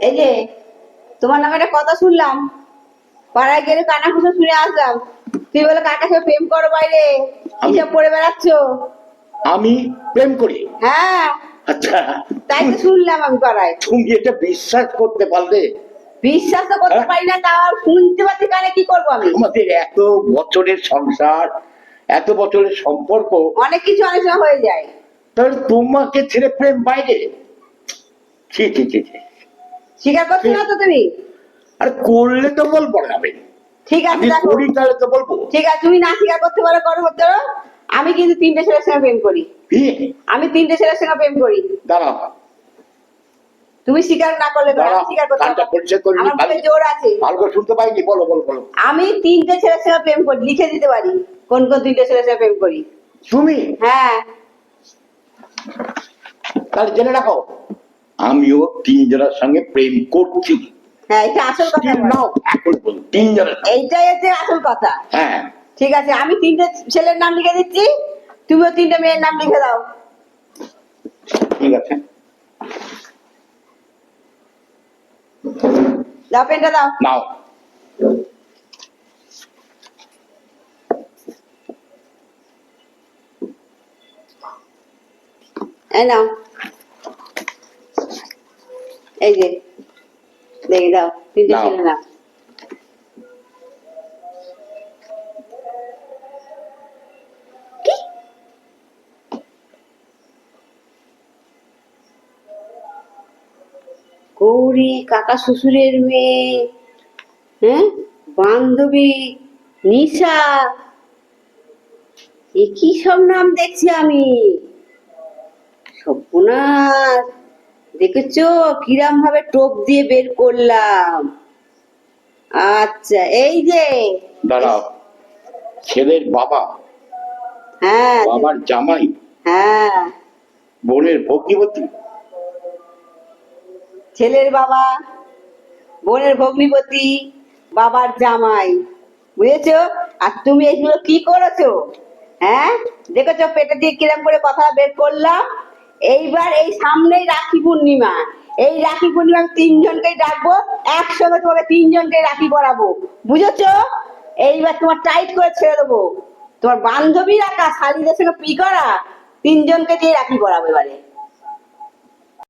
এই যে তোমার নামে একটা কথা শুনলাম। পাড়ায় গেলে কানা কুসো শুনে আসলাম। তুই বলে কার কাছে প্রেম করো বাইরে? হিসাব পড়ে বেড়াচ্ছ? আমি প্রেম করি। হ্যাঁ। আচ্ছা। তাই তো শুনলাম আমি পাড়ায়। তুমি এটা বিশ্বাস করতে পারলে? বিশ্বাস তো করতে হ্যাঁ? পারি না তাও শুনতে পাচ্ছি কানে কি করব আমি? আমাদের এত বছরের সংসার এত বছরের সম্পর্ক। অনেক কিছু অনেক সময় হয়ে যায়। তাহলে তোমাকে ছেড়ে প্রেম বাইরে? ছি ছি ছি। স্বীকার করছ না তো তুমি? আর করলে তো বলব না আমি। ঠিক আছে দেখো। করি তাহলে তো বলব। ঠিক আছে তুমি না স্বীকার করতে পারো করো করতে পারো আমি কিন্তু তিনটে ছেলের সঙ্গে প্রেম করি। আমি তিনটে ছেলের সঙ্গে প্রেম করি। দাঁড়াও। তুমি স্বীকার না করলে তো স্বীকার করতে আমার জোর আছে। ভালো করে শুনতে পাইনি বলো বলো বলো। আমি তিনটে ছেলের সঙ্গে প্রেম করি লিখে দিতে পারি। কোন কোন তিনটে ছেলের সঙ্গে প্রেম করি। তুমি হ্যাঁ। তাহলে জেনে রাখো আমিও তিনজনের সঙ্গে প্রেম করছি। হ্যাঁ এটা আসল কথা এখন বলো তিনজনের এইটাই হচ্ছে আসল কথা। হ্যাঁ। ঠিক আছে আমি তিনটে ছেলের নাম লিখে দিচ্ছি তুমিও তিনটে মেয়ের নাম লিখে দাও। ঠিক আছে। দাও পেনটা দাও। নাও। এই নাও। এই যে দেখে দাও। ছেলে? গৌরী কাকা শ্বশুরের মেয়ে হ্যাঁ? বান্ধবী নিশা। এ কি সব নাম দেখছি আমি? সর্বনাশ দেখেছ? কিরাম ভাবে টোপ দিয়ে বের করলাম। আচ্ছা এই যে। দাঁড়াও। ছেলের বাবা। হ্যাঁ। বাবার জামাই। হ্যাঁ। বোনের ভগ্নিপতি। ছেলের বাবা বোনের ভগ্নিপতি বাবার জামাই। বুঝেছ? আর তুমি এগুলো কি করেছ? হ্যাঁ? দেখেছ পেটে দিয়ে কিরম করে কথা বের করলাম? এইবার এই সামনেই রাখি পূর্ণিমা। এই রাখি পূর্ণিমা আমি তিনজনকেই ডাকবো, একসঙ্গে তোমাকে তিনজনকে রাখি পরাবো। বুঝেছ? এইবার তোমার টাইট করে ছেড়ে দেবো। তোমার বান্ধবী রাখা শালিদের সঙ্গে পি করা, তিনজনকে দিয়ে রাখি পরাবো এবারে।